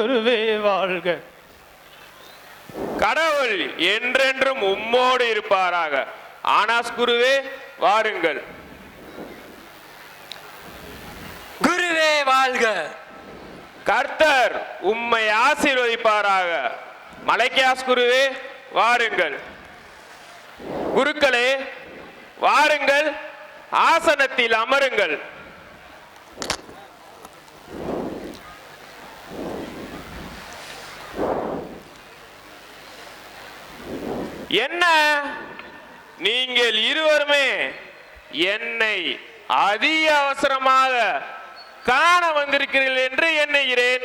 குருவே வாழ்க. கடவுள் என்றென்றும் உம்மோடு இருப்பாராக. ஆனாஸ் குருவே வாருங்கள். குருவே வாழ்க. கர்த்தர் உம்மை ஆசீர்வதிப்பாராக. மலைக்கியாஸ் குருவே வாருங்கள். குருக்களே வாருங்கள். ஆசனத்தில் அமருங்கள். என்ன? நீங்கள் இருவருமே என்னை அதிக அவசரமாக காண வந்திருக்கிறீர்கள் என்று எண்ணுகிறேன்.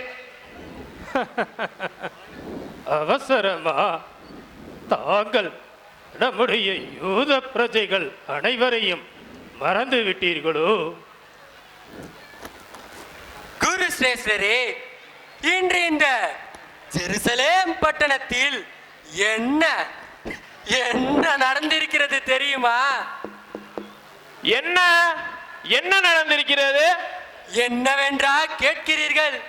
அவசரமா? தாங்கள் நம்முடைய யூத பிரஜைகள் அனைவரையும் மறந்து விட்டீர்களோ? குரு சிரேஷ்டரே இன்று இந்த ஜெருசலேம் பட்டணத்தில் என்ன என்ன நடந்திருக்கிறது தெரியுமா? என்ன? என்ன நடந்திருக்கிறது? என்னவென்றா கேட்கிறீர்கள்.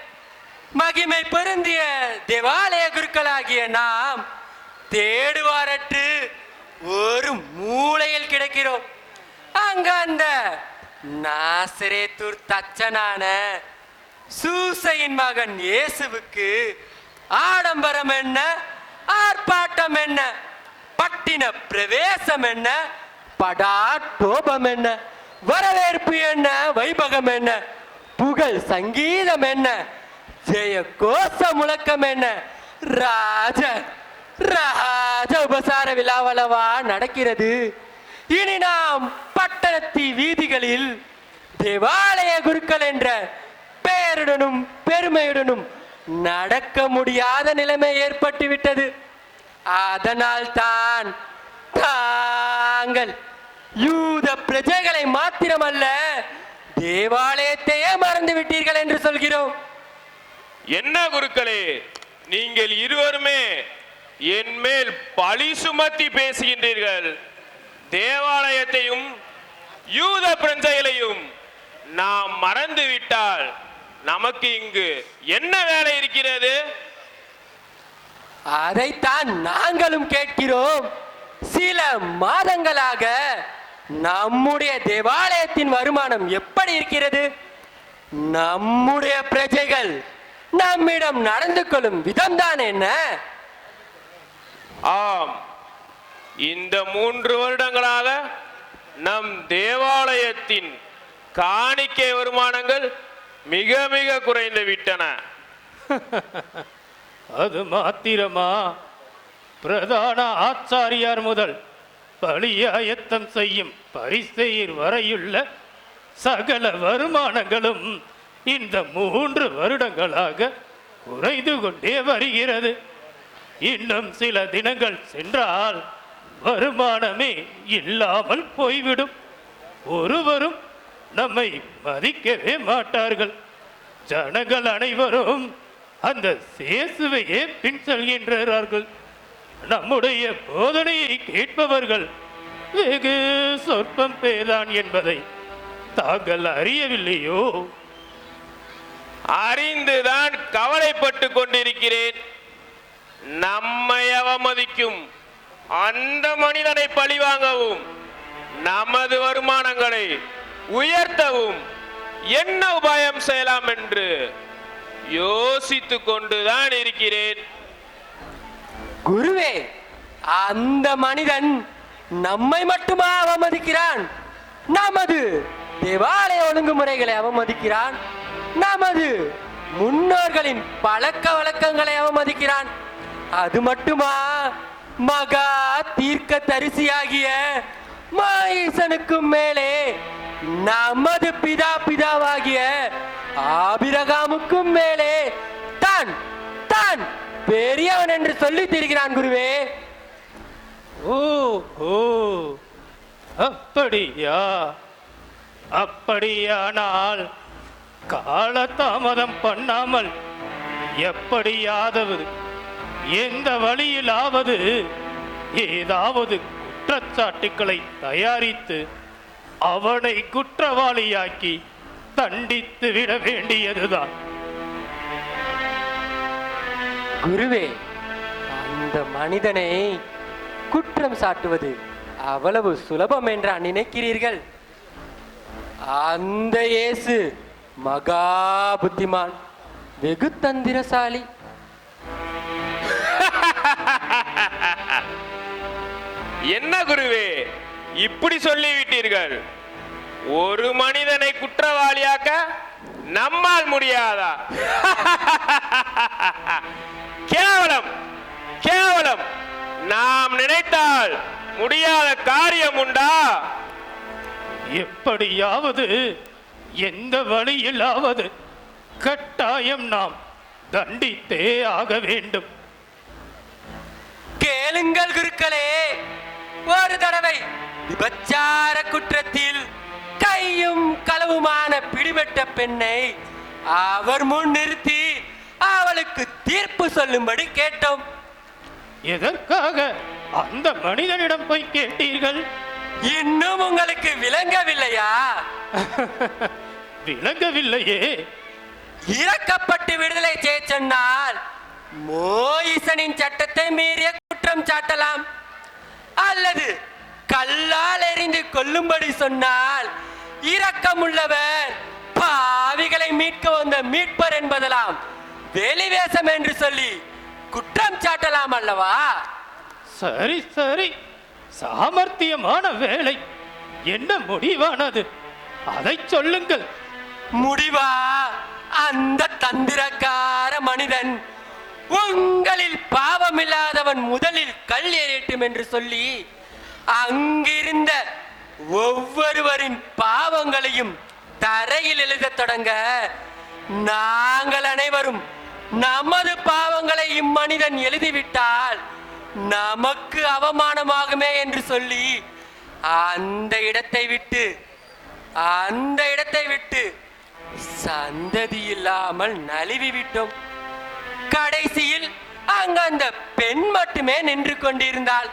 மகிமை பொருந்திய தேவாலய குருக்களாகிய நாம் தேடுவாரற்று ஒரு மூலையில் கிடக்கிறோம். அங்க அந்த நாசரேத்தூர் தச்சனான சூசையின் மகன் இயேசுவுக்கு ஆடம்பரம் என்ன ஆர்ப்பாட்டம் என்ன? பட்டின பிரவேசம் என்ன? படாட்டோபம் என்ன? வரவேற்பு என்ன? வைபகம் என்ன? புகழ் சங்கீதம் என்ன? ஜெய கோஷ முழக்கம் என்ன? ராஜ ராஜ உபசார விழாவளவா நடக்கிறது. இனி நாம் பட்டணத்தி வீதிகளில் தேவாலய குருக்கள் என்ற பெயருடனும் பெருமையுடனும் நடக்க முடியாத நிலைமை ஏற்பட்டு விட்டது அதனால் தான் தாங்கள் யூத பிரஜைகளை மாத்திரமல்ல தேவாலயத்தையே மறந்து விட்டீர்கள் என்று சொல்கிறோம். என்ன குருக்களே நீங்கள் இருவருமே என் மேல் பழி சுமத்தி பேசுகின்றீர்கள். தேவாலயத்தையும் யூத பிரஞ்சைகளையும் நாம் மறந்து விட்டால் நமக்கு இங்கு என்ன வேலை இருக்கிறது? அதைத்தான் நாங்களும் கேட்கிறோம். சில மாதங்களாக நம்முடைய தேவாலயத்தின் வருமானம் எப்படி இருக்கிறது? நம்முடைய பிரஜைகள் நம்மிடம் நடந்து கொள்ளும் விதம்தான் என்ன? ஆம். இந்த மூன்று வருடங்களாக நம் தேவாலயத்தின் காணிக்கை வருமானங்கள் மிக மிக குறைந்து விட்டன. அது மாத்திரமா? பிரதான ஆச்சாரியார் முதல் பலியாயத்தம் செய்யும் பரிசெயர் வரையுள்ள சகல வருமானங்களும் இந்த மூன்று வருடங்களாக குறைந்து கொண்டே வருகிறது. இன்னும் சில தினங்கள் சென்றால் வருமானமே இல்லாமல் போய்விடும். ஒருவரும் நம்மை மதிக்கவே மாட்டார்கள். ஜனங்கள் அனைவரும் அந்த சேசுவையே பின் செல்கின்றார்கள். நம்முடைய போதனையை கேட்பவர்கள் வெகு சொற்பம் பேதான் என்பதை தாங்கள் அறியவில்லையோ? அறிந்துதான் கவலைப்பட்டு கொண்டிருக்கிறேன். நம்மை அவமதிக்கும் அந்த மனிதனை பழிவாங்கவும் நமது வருமானங்களை உயர்த்தவும் என்ன உபாயம் செய்யலாம் என்று யோசித்துக் கொண்டுதான் இருக்கிறேன். குருவே அந்த மனிதன் நம்மை மட்டுமா அவமதிக்கிறான்? நமது தேவாலய ஒழுங்குமுறைகளை அவமதிக்கிறான். நமது முன்னோர்களின் பழக்க வழக்கங்களை அவமதிக்கிறான். அது மட்டுமா? மகா தீர்க்க தரிசியாகிய மாஈசனுக்கும் மேலே நமது பிதா பிதாவாகிய ஆபிரகாமுக்கும் மேலே தான் தான் பெரியவன் என்று சொல்லித் திரிகிறான் குருவே. ஓ ஓ அப்படியா? அப்படியானால் காலதாமதம் பண்ணாமல் எப்படியாவது எந்த வழியிலாவது ஏதாவது குற்றச்சாட்டுக்களை தயாரித்து அவனை குற்றவாளியாக்கி தண்டித்து விட வேண்டியதுதான். குருவே அந்த மனிதனை குற்றம் சாட்டுவது அவ்வளவு சுலபம் என்றா நினைக்கிறீர்கள்? அந்த இயேசு மகா புத்திமான் வெகு தந்திரசாலி. என்ன குருவே? இப்படி சொல்லிவிட்டீர்கள். ஒரு மனிதனை குற்றவாளியாக்க நம்மால் முடியாதா? கேவலம் கேவலம். நாம் நினைத்தால் முடியாத காரியம் உண்டா? எப்படியாவது எந்த வழியிலாவது கட்டாயம் நாம் தண்டித்தே ஆக வேண்டும். கேளுங்கள் குருக்களே ஒரு தடவை. விபச்சார குற்றத்தில் கையும் களவுமான பிடிபட்ட பெண்ணை அவர் முன் நிறுத்தி அவளுக்கு தீர்ப்பு சொல்லும்படி கேட்டோம். எதற்காக அந்த மனிதனிடம் போய் கேட்டீர்கள்? இன்னும் உங்களுக்கு விளங்கவில்லையா? விளங்கவில்லையே. இறக்கப்பட்டு விடுதலை செய்ய சொன்னால் மோயிசனின் சட்டத்தை மீறிய குற்றம் சாட்டலாம். அல்லது கல்லால் எறிந்து கொல்லும்படி சொன்னால் இரக்கமுள்ளவர் பாவிகளை மீட்க வந்த மீட்பர் என்பதெல்லாம் வெளிவேசம் என்று சொல்லி குற்றம் சாட்டலாம் அல்லவா? சரி சரி. சாமர்த்தியமான வேலை. என்ன முடிவானது? அதை சொல்லுங்கள். முடிவா? அந்த தந்திரக்கார மனிதன் உங்களில் பாவமில்லாதவன் முதலில் கல் எறியட்டும் என்று சொல்லி அங்கிருந்த ஒவ்வொருவரின் பாவங்களையும் தரையில் எழுதத் தொடங்க நாங்கள் அனைவரும் நமது பாவங்களை இம்மனிதன் எழுதிவிட்டால் நமக்கு அவமானமாகுமே என்று சொல்லி அந்த இடத்தை விட்டு அந்த இடத்தை விட்டு சந்ததி இல்லாமல் நழுவி விட்டோம். கடைசியில் அங்கு அந்த பெண் மட்டுமே நின்று கொண்டிருந்தாள்.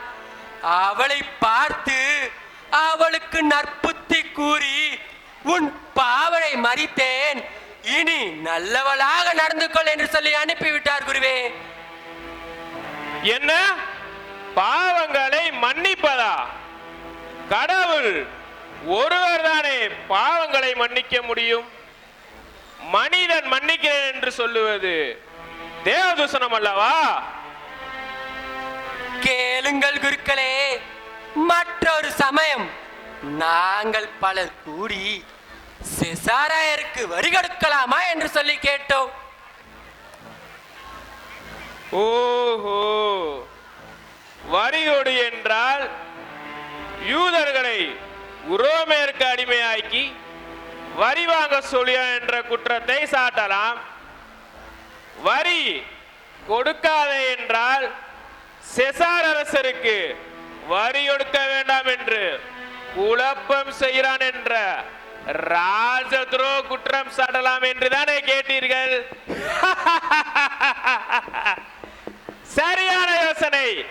அவளை பார்த்து அவளுக்கு நற்புத்தி கூறி உன் பாவனை மறித்தேன். இனி நல்லவளாக நடந்து கொள் என்று சொல்லி அனுப்பிவிட்டார் குருவே. என்ன? பாவங்களை மன்னிப்பதா? கடவுள் ஒருவர் தானே பாவங்களை மன்னிக்க முடியும்? மனிதன் மன்னிக்கிறேன் என்று சொல்லுவது தேவதூசனம் அல்லவா? கேளுங்கள் குருக்களே. மற்றொரு சமயம் நாங்கள் பலர் கூடி செசாராயருக்கு வரி கொடுக்கலாமா என்று சொல்லி கேட்டோம். ஓஹோ. வரியோடு என்றால் யூதர்களை உரோமேற்கு அடிமையாக்கி வரி வாங்க சொல்லியா என்ற குற்றத்தை சாட்டலாம். வரி கொடுக்காதே என்றால் செசார் அரசருக்கு வரி கொடுக்க வேண்டாம் என்று குழப்பம் செய்கிறான் என்ற ராஜ துரோ குற்றம் சாட்டலாம் என்று தானே கேட்டீர்கள். சரியான யோசனை.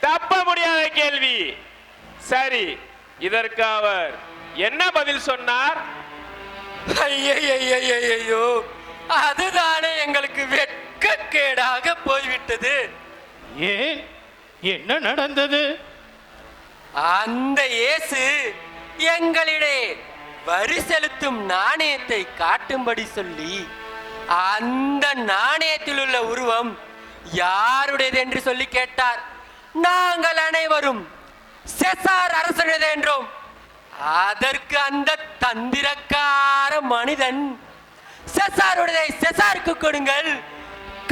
தப்ப முடியாத கேள்வி. சரி இதற்கு அவர் என்ன பதில் சொன்னார்? ஐயோ அதுதானே எங்களுக்கு வெட்கக்கேடாக போய்விட்டது. ஏன்? என்ன நடந்தது? அந்த இயேசு எங்களிடையே வரி செலுத்தும் நாணயத்தை காட்டும்படி சொல்லி அந்த நாணயத்தில் உள்ள உருவம் யாருடையது என்று சொல்லி கேட்டார். நாங்கள் அனைவரும் செசார் அரசனுடையது என்றோம். அதற்கு அந்த தந்திரக்கார மனிதன் செசாருடையதை செசாருக்கு கொடுங்கள்.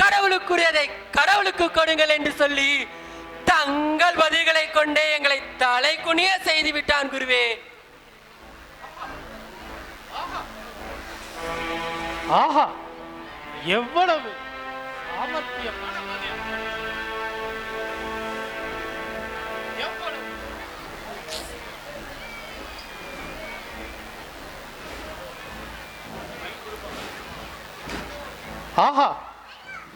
கடவுளுக்குரியதை கடவுளுக்கு கொடுங்கள் என்று சொல்லி தங்கள் பதில்களை கொண்டே எங்களை தலை குனிய செய்து விட்டான் குருவே. ஆஹா எவ்வளவு எவ்வளவு. ஆஹா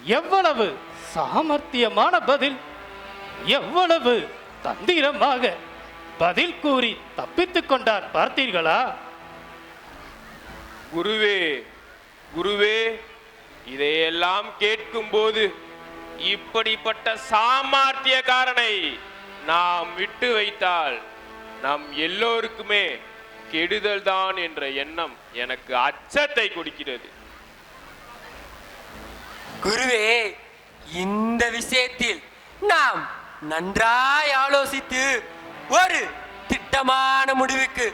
எவ்வளவு சாமர்த்தியமான பதில் எவ்வளவு தந்திரமாக பதில் கூறி தப்பித்துக் கொண்டார் பார்த்தீர்களா? குருவே குருவே இதையெல்லாம் கேட்கும்போது இப்படிப்பட்ட சாமர்த்தியக்காரனை நாம் விட்டு வைத்தால் நம் எல்லோருக்குமே கெடுதல் தான் என்ற எண்ணம் எனக்கு அச்சத்தை கொடுக்கிறது. குருவே இந்த விஷயத்தில் நாம் நன்றாய் ஆலோசித்து ஒரு திட்டமான முடிவுக்கு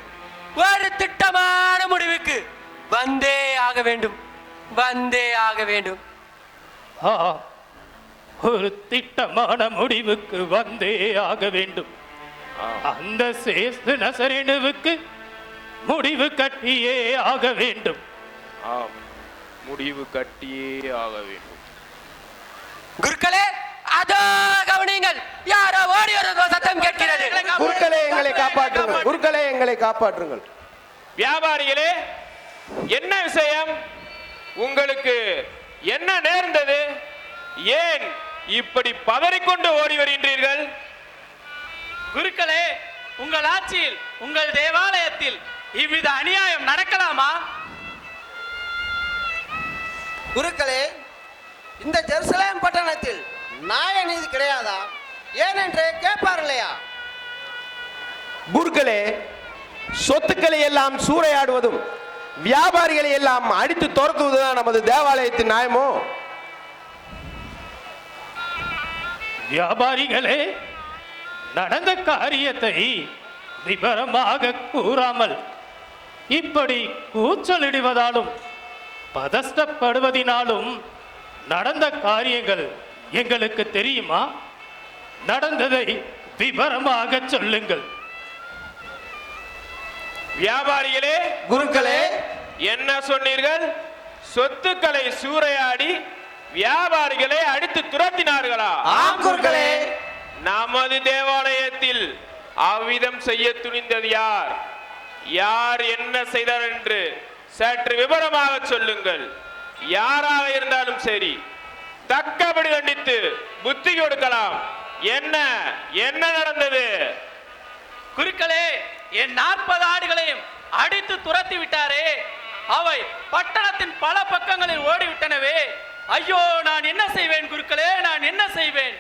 ஒரு திட்டமான முடிவுக்கு வந்தே ஆக வேண்டும். வந்தே ஆக வேண்டும். ஆ ஒரு திட்டமான முடிவுக்கு வந்தே ஆக வேண்டும். அந்த சேஸ்து நசரேனுவுக்கு முடிவு கட்டியே ஆக வேண்டும். ஆம். முடிவு கட்டியே ஆக வேண்டும். குருக்களே அதோ யாரோ ஓடி ஒரு சத்தம் கேட்கிறது. குருக்களே எங்களை காப்பாற்றுங்கள். குருக்களே எங்களை காப்பாற்றுங்கள். வியாபாரிகளே என்ன விஷயம்? உங்களுக்கு என்ன நேர்ந்தது? ஏன் இப்படி பதறிக்கொண்டு ஓடி வருகின்றீர்கள்? குருக்களே உங்கள் ஆட்சியில் உங்கள் தேவாலயத்தில் இவ்வித அநியாயம் நடக்கலாமா? குருக்களே இந்த ஜெருசலேம் பட்டணத்தில் நியாய நீதி கிடையாதா? ஏனென்று கேட்பார் இல்லையா குருக்களே சொத்துக்களை எல்லாம் சூறையாடுவதும் வியாபாரிகளை எல்லாம் அடித்து துரத்துவதுதான் நமது தேவாலயத்தின் நியாயமோ? வியாபாரிகளே நடந்த காரியத்தை விவரமாக கூறாமல் இப்படி கூச்சலிடுவதாலும் பதஷ்டப்படுவதினாலும் நடந்த காரியங்கள் எங்களுக்கு தெரியுமா? நடந்ததை விவரமாக சொல்லுங்கள். வியாபாரிகளே குருக்களே என்ன சொன்னீர்கள்? சொத்துக்களை சூறையாடி வியாபாரிகளை அடித்து துரத்தினார்களா? ஆம் குருக்களே. நமது தேவாலயத்தில் அவ்விதம் செய்ய துணிந்தது யார்? யார் என்ன செய்தார் என்று சற்று விவரமாக சொல்லுங்கள். யாராக இருந்தாலும் சரி தக்கபடி தண்டித்து புத்தி கொடுக்கலாம். என்ன என்ன நடந்தது? குருக்களே என் நாற்பது ஆடுகளையும் அடித்து துரத்தி விட்டாரே. அவை பட்டணத்தின் பல பக்கங்களில் ஓடிவிட்டனவே. ஐயோ நான் என்ன செய்வேன் குருக்களே? நான் என்ன செய்வேன்?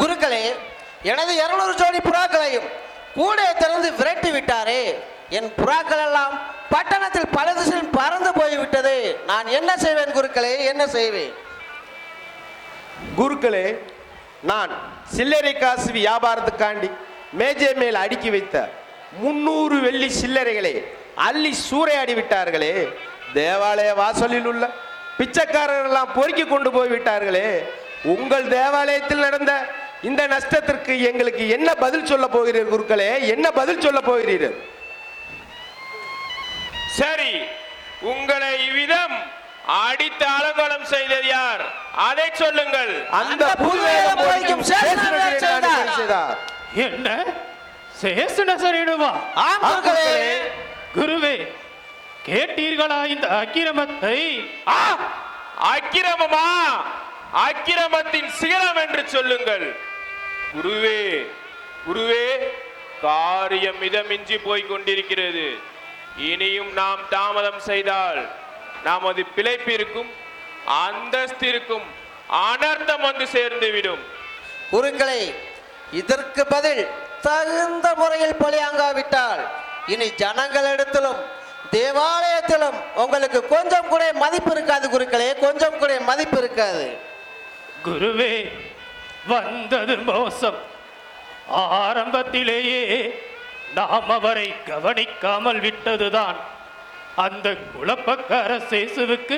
குருக்களே எனது இருநூறு ஜோடி புறாக்களையும் கூடை திறந்து விரட்டி விட்டாரே. என் புறாக்கள் எல்லாம் பட்டணத்தில் பல திசையில் பறந்து போய்விட்டது. நான் என்ன செய்வேன் குருக்களே? என்ன செய்வேன்? குருக்களே நான் சில்லறை காசு வியாபாரத்துக்காண்டி மேஜை மேல் அடுக்கி வைத்த முன்னூறு வெள்ளி சில்லறைகளை அள்ளி சூறையாடி விட்டார்களே. தேவாலய வாசலில் உள்ள பிச்சைக்காரர்கள் எல்லாம் பொறுக்கி கொண்டு போய் விட்டார்களே உங்கள் தேவாலயத்தில் நடந்த இந்த நஷ்டத்திற்கு எங்களுக்கு என்ன பதில் சொல்ல போகிறீர்கள் குருக்களே? என்ன பதில் சொல்ல போகிறீர்கள் சரி உங்களை இவ்விதம் அடித்து அலங்கோலம் செய்தது யார்? அதை சொல்லுங்கள். அந்த. என்ன? சேசு நசரேனுவா ஆம் குருக்களே குருவே. கேட்டீர்களா இந்த அக்கிரமத்தை? ஆ! அக்கிரமமா? அக்கிரமத்தின் சிகரம் என்று சொல்லுங்கள். குருவே குருவே காரியம் மிதமின்றி போய் கொண்டிருக்கிறது. இனியும் நாம் தாமதம் செய்தால் நமது பிழைப்பிற்கும் அந்தஸ்திற்கும் அனர்த்தம் வந்து சேர்ந்துவிடும். குருக்களே இதற்கு பதில் தகுந்த முறையில் பழியாங்காவிட்டால் இனி ஜனங்களிடத்திலும் தேவாலயத்திலும் உங்களுக்கு கொஞ்சம் கூட மதிப்பு இருக்காது குருக்களே கொஞ்சம் கூட மதிப்பு இருக்காது. குருவே வந்தது மோசம். ஆரம்பத்திலேயே நாம் அவரை கவனிக்காமல் விட்டதுதான். அந்த குழப்பக்கார சேசுவுக்கு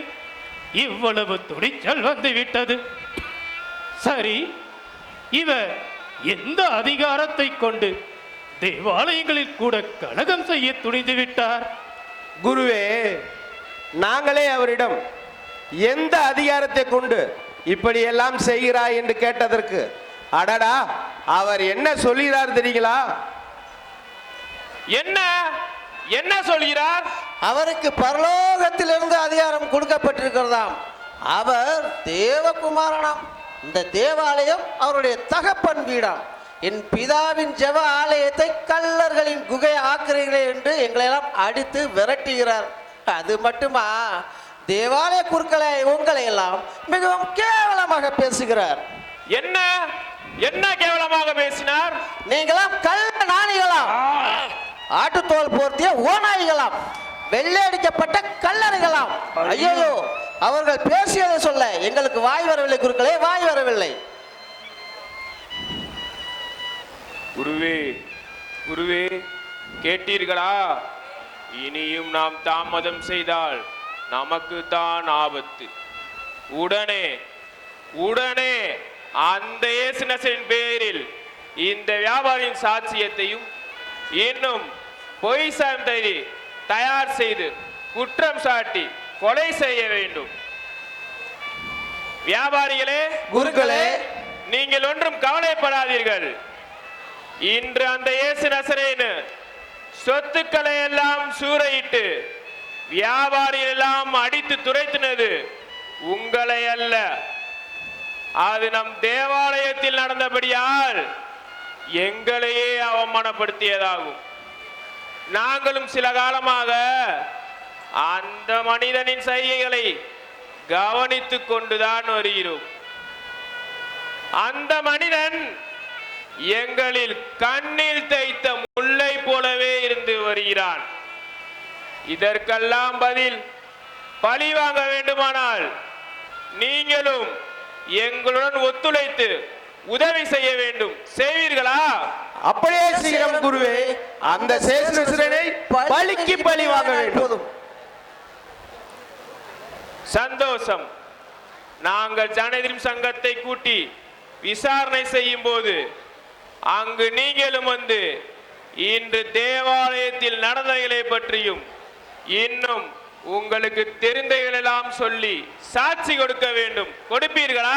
இவ்வளவு துணிச்சல் வந்து விட்டது சரி இவர் எந்த அதிகாரத்தை கொண்டு தேவாலயங்களில் கூட கலகம் செய்ய துணிந்து விட்டார்? குருவே நாங்களே அவரிடம் எந்த அதிகாரத்தை கொண்டு இப்படியெல்லாம் செய்கிறாய் என்று கேட்டதற்கு அடடா அவர் என்ன சொல்கிறார் தெரியுங்களா? என்ன? என்ன சொல்கிறார்? அவருக்கு பரலோகத்திலிருந்து அதிகாரம் கொடுக்கப்பட்டிருக்கிறதாம். அவர் தேவகுமாரனாம். இந்த தேவாலயம் அவருடைய தகப்பன் வீடாம். என் பிதாவின் ஜெப ஆலயத்தை கல்லர்களின் குகை ஆக்குறீர்களே என்று எங்களை எல்லாம் அடித்து விரட்டுகிறார். அது மட்டுமா? தேவாலய குருக்களை உங்களை எல்லாம் மிகவும் கேவலமாக பேசுகிறார். என்ன? என்ன கேவலமாக பேசினார்? நீங்களாம் கள்ள நாணிகளாம் ஆட்டுத்தோல் போர்த்திய ஓநாய்களாம் வெள்ளையடிக்கப்பட்ட கல்லறைகளாம். ஐயோ. அவர்கள் பேசியதை சொல்ல எங்களுக்கு வாய் வரவில்லை குருக்களே வாய் வரவில்லை. குருவே குருவே கேட்டீர்களா? இனியும் நாம் தாமதம் செய்தால் நமக்கு தான் ஆபத்து. உடனே உடனே அந்த இயேசுனசரின் பேரில் இந்த வியாபாரியின் சாட்சியத்தையும் இன்னும் பொய் சான்றை தயார் செய்து குற்றம் சாட்டி கொலை செய்ய வேண்டும். வியாபாரிகளே குருக்களே நீங்கள் ஒன்றும் கவலைப்படாதீர்கள். இன்று அந்த இயேசு நசரேனு சொத்துக்களை எல்லாம் சூறையிட்டு வியாபாரிகள் எல்லாம் அடித்து துரைத்தினது உங்களை அல்ல. அது நம் தேவாலயத்தில் நடந்தபடியால் எங்களையே அவமானப்படுத்தியதாகும். நாங்களும் சில காலமாக அந்த மனிதனின் செய்கைகளை கவனித்து கொண்டுதான் வருகிறோம். அந்த மனிதன் எங்களில் கண்ணில் தைத்த முல்லை போலவே இருந்து வருகிறான். இதற்கெல்லாம் பதில் பழி வாங்க வேண்டுமானால் நீங்களும் எங்களுடன் ஒத்துழைத்து உதவி செய்ய வேண்டும். செய்வீர்களா? அப்படியே செய்கிறோம் குருவே. அந்த சேசுரனை பலிக்கு பலி வாங்க வேண்டும். சந்தோஷம். நாங்கள் ஜனதிரும் சங்கத்தை கூட்டி விசாரணை செய்யும் போது அங்கு நீங்களும் வந்து இன்று தேவாலயத்தில் நடந்தவைகளை பற்றியும் இன்னும் உங்களுக்கு தெரிந்தவைகளெல்லாம் சொல்லி சாட்சி கொடுக்க வேண்டும். கொடுப்பீர்களா?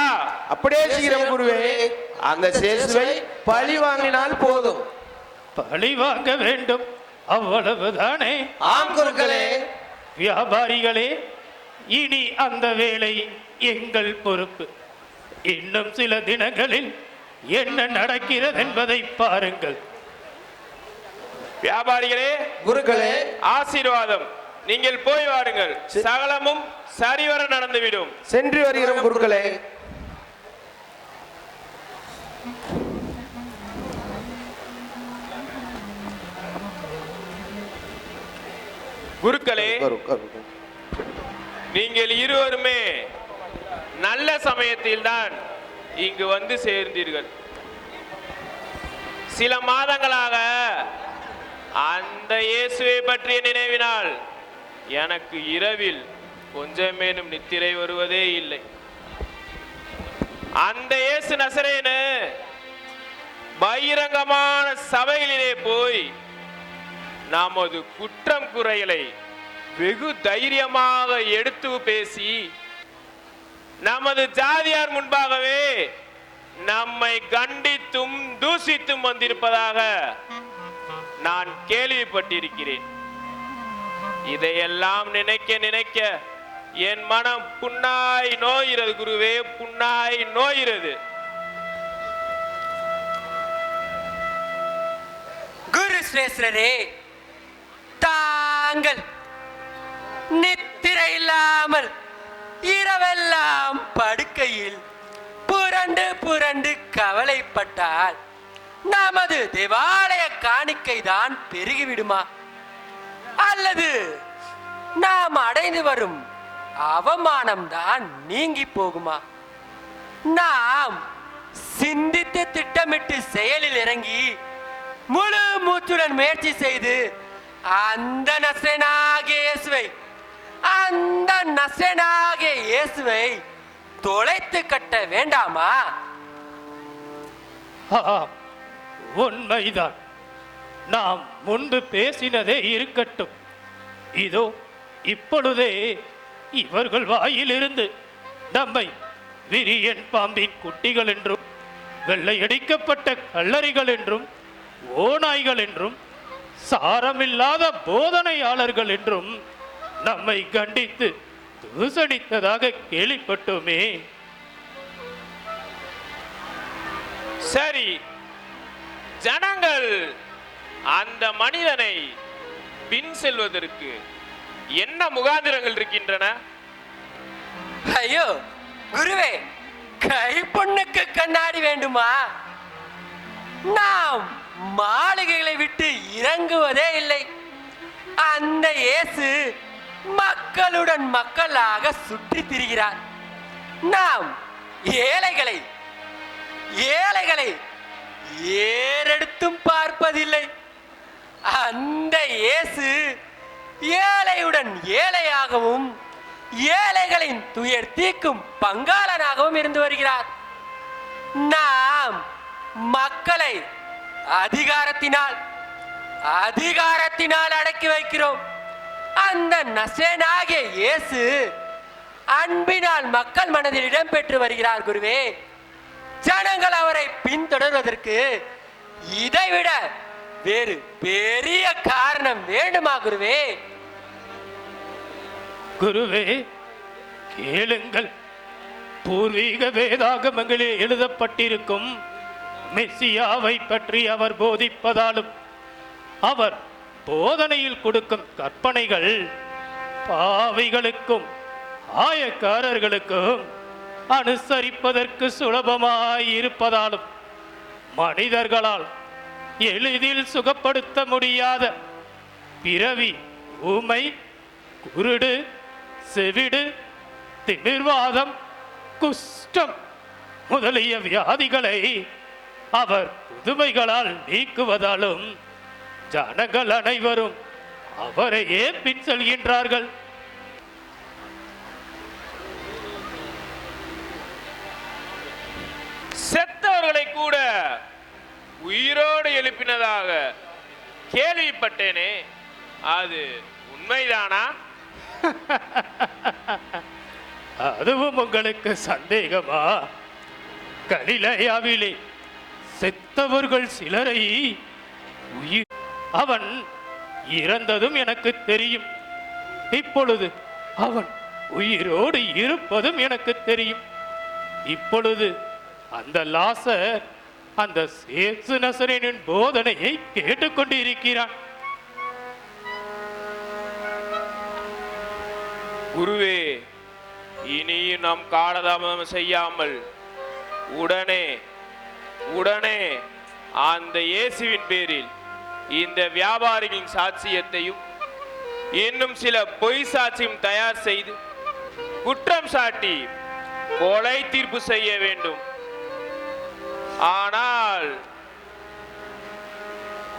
அப்படியே செய்கிறோம் குருவே அந்த சேசுவை பழி வாங்கினால் போதும். பழி வாங்க வேண்டும். அவ்வளவுதானே? ஆம் குருக்களே. வியாபாரிகளே இனி அந்த வேலை எங்கள் பொறுப்பு. இன்னும் சில தினங்களில் என்ன நடக்கிறது என்பதை பாருங்கள். வியாபாரிகளே குருக்களே. ஆசீர்வாதம். நீங்கள் போய் வாருங்கள் சகலமும் சரிவர நடந்துவிடும். சென்று வருகிறோம் குருக்களே குருக்களே. நீங்கள் இருவருமே நல்ல சமயத்தில்தான் இங்கு வந்து சேர்ந்தீர்கள். சில மாதங்களாக அந்த இயேசுவை பற்றிய நினைவினால் எனக்கு இரவில் கொஞ்சமேனும் நித்திரை வருவதே இல்லை. அந்த இயேசு நசரேனு பகிரங்கமான சபைகளிலே போய் நமது குற்றம் குறைகளை வெகு தைரியமாக எடுத்து பேசி நமது ஜாதியார் முன்பாகவே நம்மை கண்டித்தும் தூசித்தும் வந்திருப்பதாக நான் கேள்விப்பட்டிருக்கிறேன். இதையெல்லாம் நினைக்க நினைக்க என் மனம் புண்ணாய் நோயிறது குருவே புண்ணாய் நோயிறது. குரு சிரேஷ்டரே தாங்கள் நித்திரை இல்லாமல் இரவெல்லாம் படுக்கையில் புரண்டு புரண்டு கவலைப்பட்டால் நமது தேவாலய காணிக்கை தான் பெருகிவிடுமா? அல்லது நாம் அடைந்து வரும் அவமானம்தான் நீங்கி போகுமா? நாம் சிந்தித்து திட்டமிட்டு செயலில் இறங்கி முழு மூச்சுடன் முயற்சி செய்து அந்த நசனாக இயேசுவை அந்த நசனாக இயேசுவை தொலைத்து கட்ட வேண்டாமா? உண்மைதான். நாம் முன்பு பேசினதே இருக்கட்டும். இதோ இப்பொழுதே இவர்கள் வாயிலிருந்து நம்மை விரியன் பாம்பின் குட்டிகள் என்றும் வெள்ளையடிக்கப்பட்ட கல்லறிகள் என்றும் ஓநாய்கள் என்றும் சாரமில்லாத போதனையாளர்கள் என்றும் நம்மை கண்டித்து தூசடித்ததாக கேள்விப்பட்டோமே. சரி ஜனங்கள் அந்த மனிதனை பின் செல்வதற்கு என்ன முகாந்திரங்கள் இருக்கின்றன? ஐயோ குருவே கை பொண்ணுக்கு கண்ணாடி வேண்டுமா? நாம் மாளிகைகளை விட்டு இறங்குவதே இல்லை. அந்த இயேசு மக்களுடன் மக்களாக சுற்றி திரிகிறார். நாம் ஏழைகளை ஏழைகளை ஏறெடுத்தும் பார்ப்பதில்லை. அந்த இயேசு ஏழையுடன் ஏழையாகவும் ஏழைகளின் துயர் தீர்க்கும் பங்காளனாகவும் இருந்து வருகிறார். நாம் மக்களை அதிகாரத்தினால் அதிகாரத்தினால் அடக்கி வைக்கிறோம். அந்த நசேனாகிய இயேசு அன்பினால் மக்கள் மனதில் இடம்பெற்று வருகிறார் குருவே. ஜனங்கள் அவரை பின்தொடர்வதற்கு இதைவிட வேறு பெரிய காரணம் வேண்டுமா குருவே குருவே கேளுங்கள். பூர்வீக வேதாகமங்களில் எழுதப்பட்டிருக்கும் மெஸ்ஸியாவை பற்றி அவர் போதிப்பதாலும் அவர் போதனையில் கொடுக்கும் கற்பனைகள் பாவிகளுக்கும் ஆயக்காரர்களுக்கும் அனுசரிப்பதற்கு சுலபமாயிருப்பதாலும் மனிதர்களால் எளிதில் சுகப்படுத்த முடியாத பிறவி ஊமை குருடு செவிடு திமிர்வாதம் குஷ்டம் முதலிய வியாதிகளை அவர் புதுமைகளால் நீக்குவதாலும் ஜனங்கள் அனைவரும் அவரையே பின் செல்கின்றார்கள். பேசினதாக கேள்விப்பட்டேனே அது உண்மைதானா? அதுவும் உங்களுக்கு சந்தேகமா? கலிலையாவிலே செத்தவர்கள் சிலரை உயிர் அவன் இறந்ததும் எனக்கு தெரியும். இப்பொழுது அவன் உயிரோடு இருப்பதும் எனக்கு தெரியும். இப்பொழுது அந்த லாசர் அந்த சேசு நசரேனின் போதனையை கேட்டுக்கொண்டு இருக்கிறான் குருவே இனியும் நாம் காலதாமதம் செய்யாமல் உடனே உடனே அந்த இயேசுவின் பேரில் இந்த வியாபாரிகளின் சாட்சியத்தையும் இன்னும் சில பொய் சாட்சியும் தயார் செய்து குற்றம் சாட்டி கொலை தீர்ப்பு செய்ய வேண்டும். ஆனால்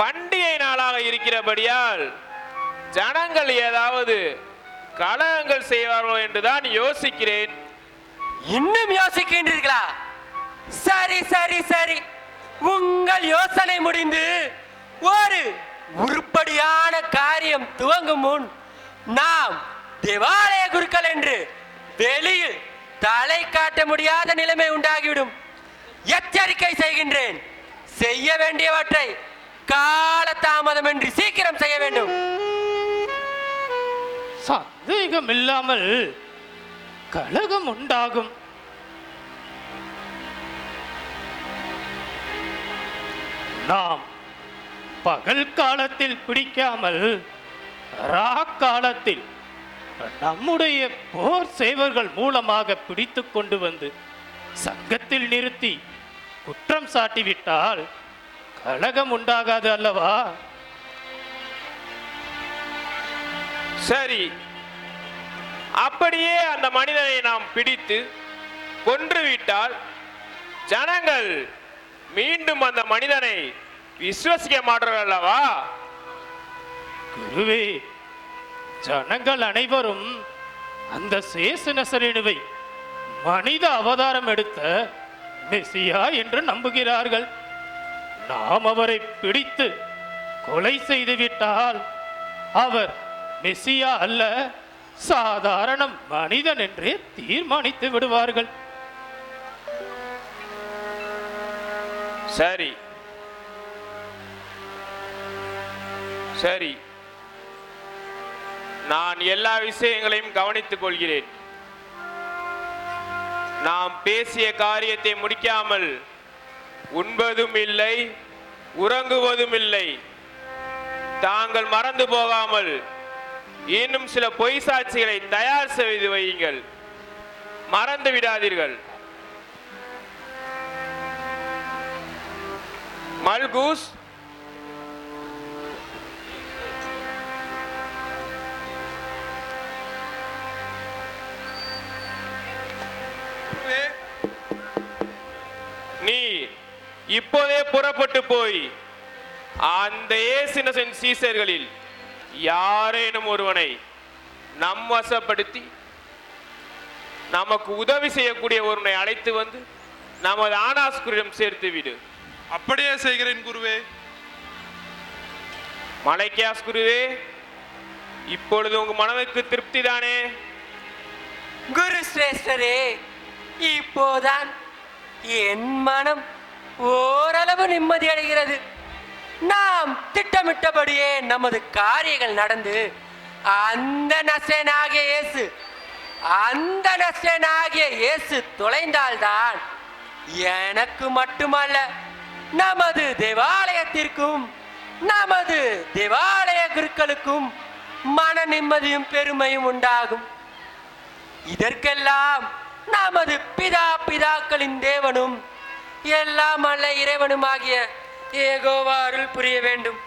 பண்டிகை நாளாக இருக்கிறபடியால் ஜனங்கள் ஏதாவது கலகங்கள் செய்வார்களோ என்றுதான் யோசிக்கிறேன். இன்னும் யோசிக்கின்றீர்களா? சரி சரி சரி. உங்கள் யோசனை முடிந்து ஒரு உருப்படியான காரியம் துவங்கும் முன் நாம் தேவாலய குருக்கள் என்று வெளியில் தலை காட்ட முடியாத நிலைமை உண்டாகிவிடும். எச்சரிக்கை செய்கின்றேன். செய்ய வேண்டியவற்றை கால தாமதமின்றி சீக்கிரம் செய்ய வேண்டும். சந்தேகம் இல்லாமல் கழகம் உண்டாகும். நாம் பகல் காலத்தில் பிடிக்காமல் காலத்தில் நம்முடைய போர் சேவர்கள் மூலமாக பிடித்து கொண்டு வந்து சங்கத்தில் நிறுத்தி குற்றம் சாட்டிவிட்டால் கலகம் உண்டாகாது அல்லவா? சரி. அப்படியே அந்த மனிதனை நாம் பிடித்து கொன்றுவிட்டால் ஜனங்கள் மீண்டும் அந்த மனிதனை விசுவசிக்க மாட்டார்கள் அல்லவா? குருவே ஜனங்கள் அனைவரும் அந்த சேசுநசரேனுவை மனித அவதாரம் எடுத்த மெசியா என்று நம்புகிறார்கள். நாம் அவரை பிடித்து கொலை செய்துவிட்டால் அவர் மெசியா அல்ல சாதாரண மனிதன் என்றே தீர்மானித்து விடுவார்கள். சரி. சரி. நான் எல்லா விஷயங்களையும் கவனித்துக் கொள்கிறேன். நாம் பேசிய காரியத்தை முடிக்காமல் உண்பதும் இல்லை உறங்குவதும் இல்லை. தாங்கள் மறந்து போகாமல் இன்னும் சில பொய் சாட்சிகளை தயார் செய்து வையுங்கள். மறந்து விடாதீர்கள். மல்கூஸ் இப்போதே புறப்பட்டு போய் அந்த ஏசினசன் சீசர்களில் யாரேனும் ஒருவனை நம் வசப்படுத்தி நமக்கு உதவி செய்யக்கூடிய ஒருவனை அழைத்து வந்து நமது ஆனாஸ்குரிடம் சேர்த்து விடு. அப்படியே செய்கிறேன் குருவே. மலைக்கியாஸ் குருவே இப்பொழுது உங்க மனதுக்கு திருப்தி தானே? குரு சிரேஷ்டரே இப்போதான் என் மனம் ஓரளவு நிம்மதி அடைகிறது. நாம் திட்டமிட்டபடியே நமது காரியங்கள் நடந்து அந்த நசேனாகிய இயேசு அந்த நசேனாகிய இயேசு தொலைந்தால்தான் எனக்கு மட்டுமல்ல நமது தேவாலயத்திற்கும் நமது தேவாலய குருக்களுக்கும் மன நிம்மதியும் பெருமையும் உண்டாகும். இதற்கெல்லாம் நமது பிதா பிதாக்களின் தேவனும் எல்லாம் அல்ல இறைவனுமாகிய ஏகோவா அருள் புரிய வேண்டும்.